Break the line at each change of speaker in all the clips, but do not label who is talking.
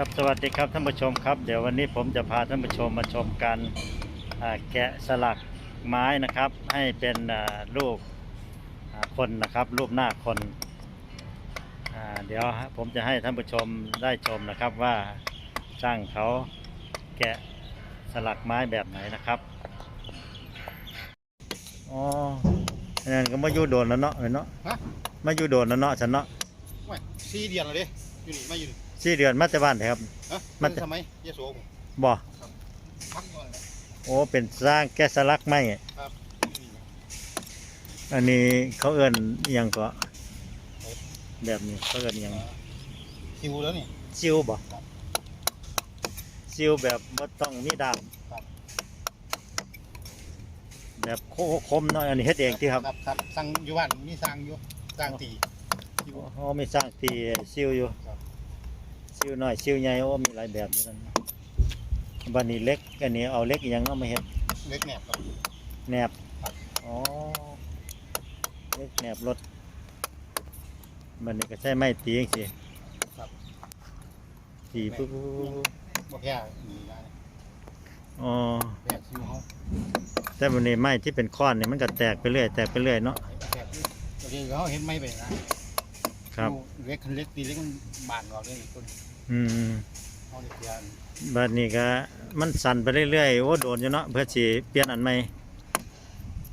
ครับสวัสดีครับท่านผู้ชมครับ เดี๋ยววันนี้ผมจะพาท่านผู้ชมมาชมการอ่าแกะสลักไม้นะครับ ให้เป็นอ่ารูปอ่าคนนะครับ รูปหน้าคนอ่าเดี๋ยวผมจะให้ท่านผู้ชมได้ชมนะครับว่าช่างเขาแกะสลักไม้แบบไหนนะครับอ๋ออันนั่นก็มาอยู่โดนแล้วเนาะเอ้ยเนาะ
ฮะ
มาอยู่โดนแล้วเนาะฉันเนาะ
ไม่สี่เดือนแล้วเด้อยู่นี่มาอยู่นี่
สี่เดือนมาแต่บ้านเถอะครับ
ฮะ
มัน
ทำไมยะโสผม
บ่
พักก่อนเลย
โอ้เป็นสร้างแกะสลักไม้
ครับอยู่นี่
อันนี้เขาเอิ้นอิหยังก็ แบบนี้เขาเอิ้นอิหยัง
คิวแล้วนี่
ซิวบ่
ครับ
ซิวแบบบ่ต้องมีดาม
ครับ
แบบโคคมๆเนาะอันนี้เฮ็ดเองที่ครับ
ครับครับสั่งอยู่บ้านมีสั่งอยู่สั่งตีคิว
อ๋อมีสร้างตีซิวอยู่
ครับ
ซิวน้อยซิวใหญ่โอ้มีหลายแบบอยู่นั่นบัดนี้เล็กอันนี้เอาเล็กอีหยังเนาะมาเฮ็ด
เล็กแหนบครับ
แหนบ
ครับ
อ๋อเล็กแหนบรถบัดนี้ก็ใช้ไม้ตีจังซี่
ครับ
ตีปุ๊บ
บ่แค่นี่นะ
ๆอ๋อ
แตกคิวเขา
แต่วันนี้ไม้ที่เป็นค้อนนี่มันก็แตกไปเรื่อยแตกไปเรื่อยเนาะ
แตกอยู่โอเคเขาเห็นไม่ไปนะครับอยู่เล็กคันเล็กตีเล็กมันบานออกเลยคน
อืม
เขาเลยเปลี่ยน
บัดนี้ก็มันสั่นไปเรื่อยๆโอ้โดนอยู่เนาะเพื่อสิเปลี่ยนอันใหม่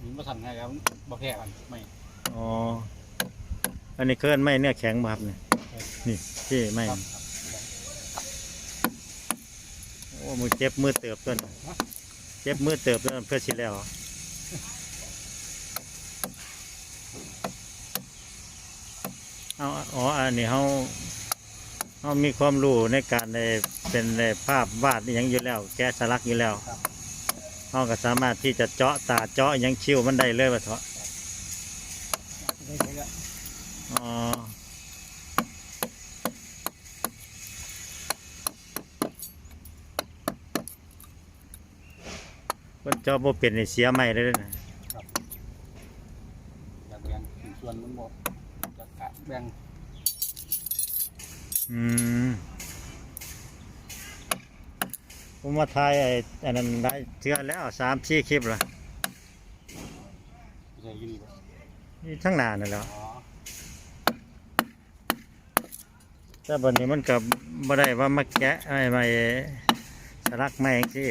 นี่มาทำไงครับบ่แค่กันไม่
อ๋ออันนี้เคลื่อนไม้เนื้อแข็งบ่ครับเนี่ยนี่ที่ไม้
ครับ
โอ้มือเจ็บมือเติบต้นเจ็บมือเติบต้นเพื่อสิแล้วเอาอ๋ออันนี้เฮา เฮามีความรู้ในการในเป็นในภาพวาดอหยังอยู่แล้ว แกะสลักอยู่แล้ว
ครับ
เราก็สามารถที่จะเจาะตาเจาะหยังชิวมันได้เลยว่าเถอะ
ได้ใช้แล้ว
อ๋อมันเจาะบ่เป็นนี่เสียไม่เลยนะ
อยากแบ่งส่วนมันหมดจะกะแบ่ง
อืมผมมาถ่ายไอ้อันนั้นได้เทือแล้วสามสี่คลิปละ
ใช่อยู่นี่บ่
นี่ทั้งหนานั่นแหล้ว
อ๋อ
แต่บัดนี้มันกับบ่ได้ว่ามาแกะไอ้ไม้สลักไม้จังซี่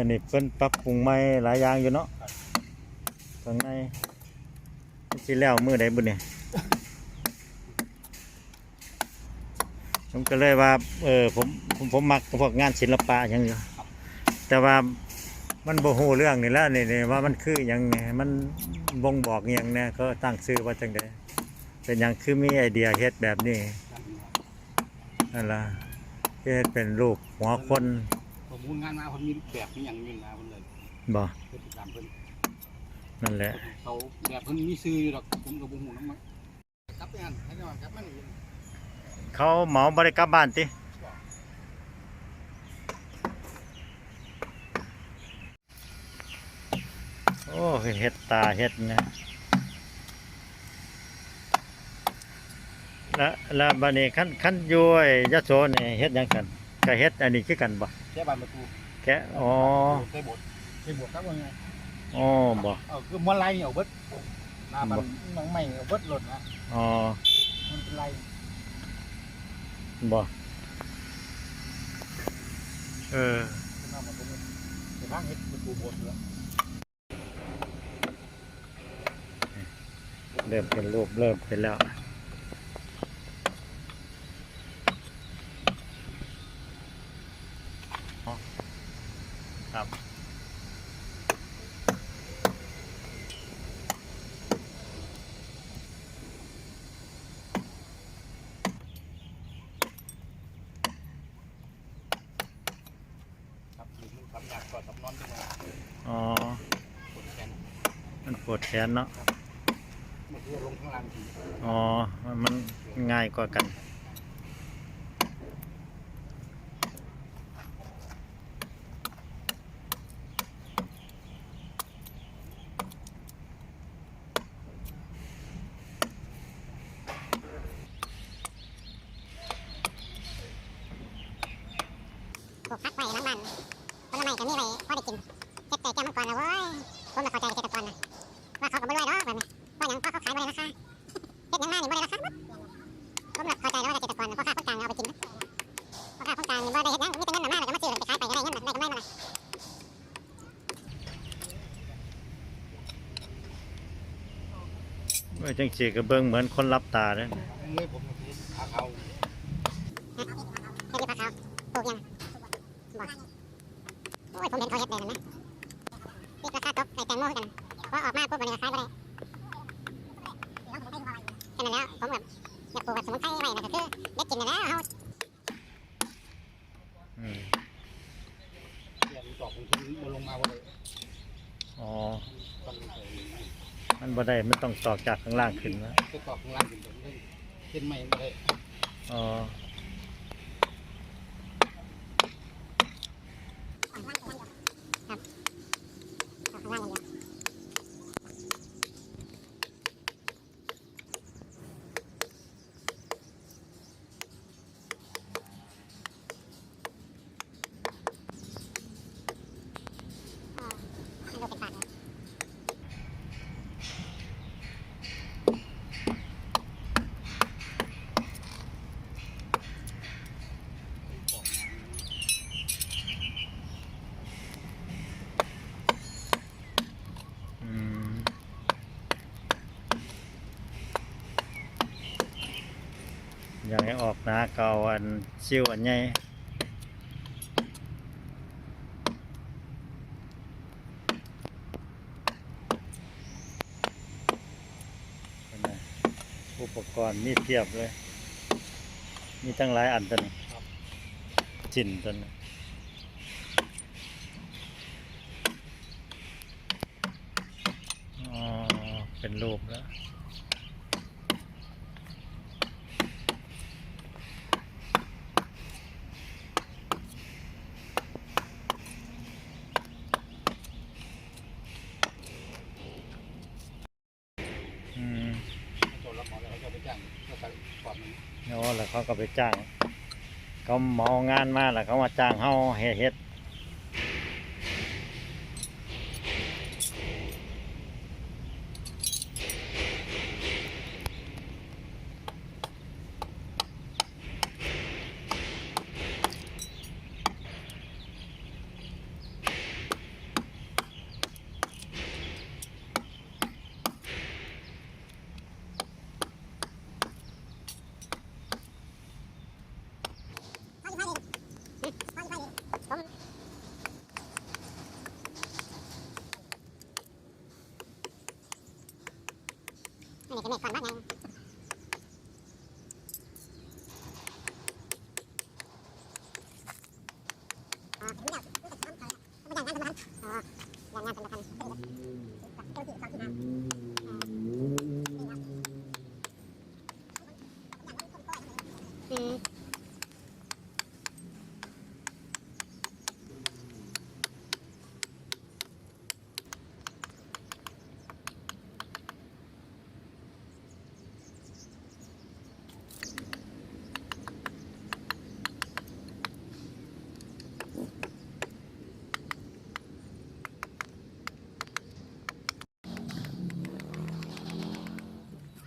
อันนี้เพิ่นปรับปรุงใหม่หลายอย่างอยู่เนาะข้างในสิแล้วมือใดบุญเนี่ยผมก็เลยว่า เออผมผมผมมักพวกงานศิลปะอย่างอยู่แต่ว่ามันบ่ฮู้เรื่องนี่แหล้วนี่นี่ว่ามันคือหยังไงมันบ่งบอกอหยังเนี่ยเขาตั้งชื่อว่าจังไดเป็นหยังคือมีไอเดียเฮ็ดแบบนี้นั่นล่ะเฮ็ดเป็นรูปหัวคน
มมูลงานมาคนมีแบบมีอย่างยืนมาคนเลย
บ่
เพื่อติดตามเพิ่น
นั่นแหละ
เขาแบบเพิ่นมีซื้ออยู่ดอกผมกับบุ้งหูน้ำมันกลับไปงานให้ก่อนกลับมานี่
เขาเหมาบริกลับบ้านติโอ้เฮ็ดตาเฮ็ดนะแล้วแล้วบัดนี้คันคันอยู่ไอ้ยะโสนี่เฮ็ดหยังกัน ก็เฮ็ดอันนี้คือกันบ่
แค่บานประตู
แกะอ๋อ
ใส่บทใส่บทครับว่าไง
อ๋อบ่
เออคือม้วนลายนี่เอาเบิดหน้ามันมันไม่เอาเบิดหล่นนะ
อ๋อ
มันเป็นลาย
บ่เออ
หน้ามันเป็นแต่ทางเฮ็ดประตูบทแล้ว
เริ่มเป็นรูปเริ่มเป็นแล้ว
กอดกับนอนด้วย
อ๋อ
ปวดแขน
มันปวดแขนเนาะ
เมื่อลงข้างล่างที
อ๋อ มันง่ายกว่ากัน
ผมพักไปน้ำมัน ไม้ก็มีไว้พอได้กินเจ็บใจแก้มังกรนะเว้ยผมไม่เข้าใจเกษตรกรนะว่าเขาก็ไม่รวยหรอกแบบนี้ว่าอย่างพ่อเขาขายบ่ได้ราคาเฮ็ดหยังมานี่บ่ได้ราคาปั๊บผมน่ะเข้าใจแล้วว่าเกษตรกรน่ะพ่อค้าคนกลางเอาไปกินนะพ่อค้าคนกลางนี่บ่ได้เฮ็ดหยังมีแต่เงินมาแล้วก็มาซื้อแล้วไปขายไปก็ได้เงินได้กำไรมาละ
เมื่อจังสีก็เบิ่งเหมือนคนรับตาเลย
เมื่อผมขาเขา
เฮ็ดอยู่ปลาขาวปลูกยังบ่โอ้ยผมเห็นเขาเฮ็ดเลยนะนี่ราคาตกใส่แตงโมกันพอออกมาปุ๊บมันก็ขายบ่ได้แค่นั้นแล้วผมแบบอยากปลูกแบบสมุนไพรไว้นะก็คือได้กินนั่นแหล้วเฮา
อืม
เรียนตอกผมทิ้งมาลงมาว่าเลย
อ๋อ
ต้องใส่
มันบ่ได้มันต้องตอกจากข้างล่างขึ้นนะ
ก็ตอกข้างล่างถึงตรงนี้เส้นไม่ได้
อ๋อ
เอาข้างล่างอย่างเดียวอ๋อให้ดูเป็นปากเลย
ตอก
อืม อยากให้ออกหนาเก่าอันซิวอันใหญ่เห็นไหมอุปกรณ์มีเทียบเลย มีตั้งหลายอันตัวนี้จินตัวนี้อ๋อเป็นรูปแล้ว อืม
โจรรับหมอแล้วเขาจะไปจ้างก็ใส่ปอดมัน
โอ้แล้ว เขาก็ไปจ้าง เขาเมางานมาแล้วเขามาจ้างเฮาเฮ็ด เฮ็ด
อันนี้คือเม็ดก่อนบ้านยังอ๋อไม่ได้ไม่ได้ทำอะไรไม่ได้งานสำคัญอ๋องานสำคัญเจ้าที่สองที่นั่นอืม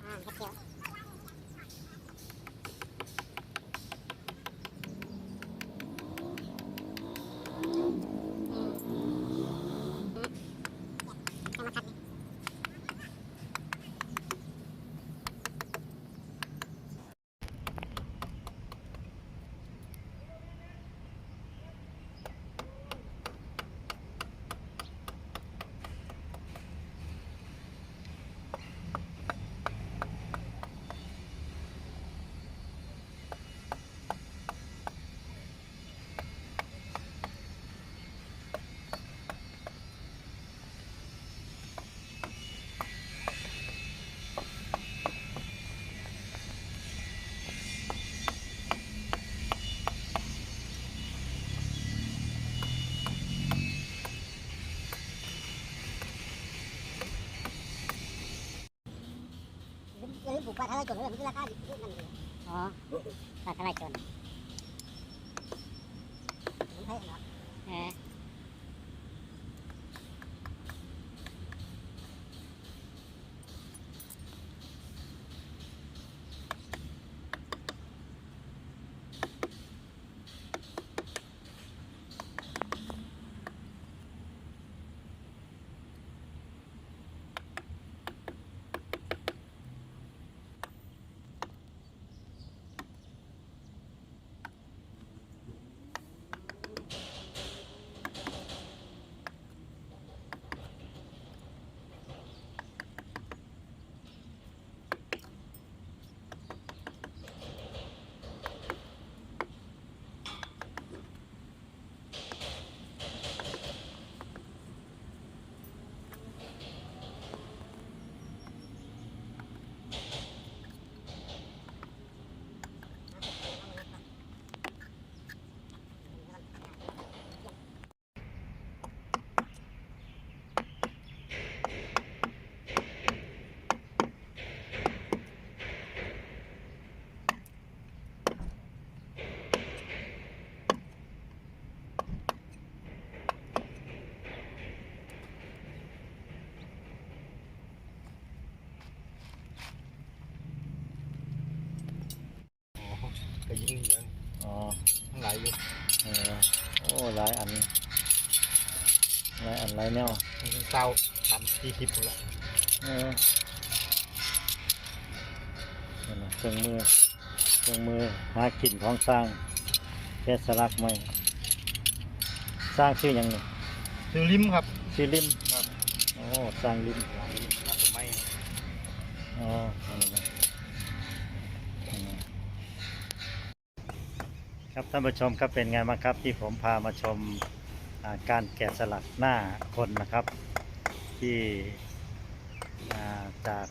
อ่าเฮ็ดเกี่ยวอืมอืมเอามาคัดนี่อย่าลืมปลูกปลาทะเล จนเลยมันคือราคาดีนั่นเองอ๋อปลาทะเลจน
ยิงเหลือง
อ๋อ
ทั้งหลายอยู่
เออโอ้หลายอันหลายอันหลายแนว
มันเป็นเศร้าสามสี่สิบคนละ
เออนั่นน่ะเครื่องมือเครื่องมือหากินของสร้างแกะสลักไม้สร้างชื่อหยังนี่
ซื้อลิมครับ
ชื่อลิม
ครับ
โอ้สร้างลิม
หลายนับไม้
อ๋อนั่นน่ะนั่นน่ะ ครับท่านผู้ชมครับเป็นไงบ้างครับที่ผมพามาชมาการแกะสลักหน้าคนนะครับ ที่าจาก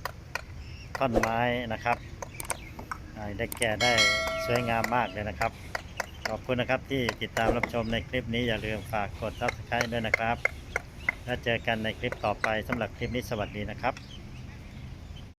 ท่อนไม้นะครับได้แก่ได้สวยงามมากเลยนะครับ ขอบคุณนะครับที่ติดตามรับชมในคลิปนี้อย่าลืมฝากกด subscribe ด้วยนะครับ แล้วเจอกันในคลิปต่อไปสำหรับคลิปนี้สวัสดีนะครับ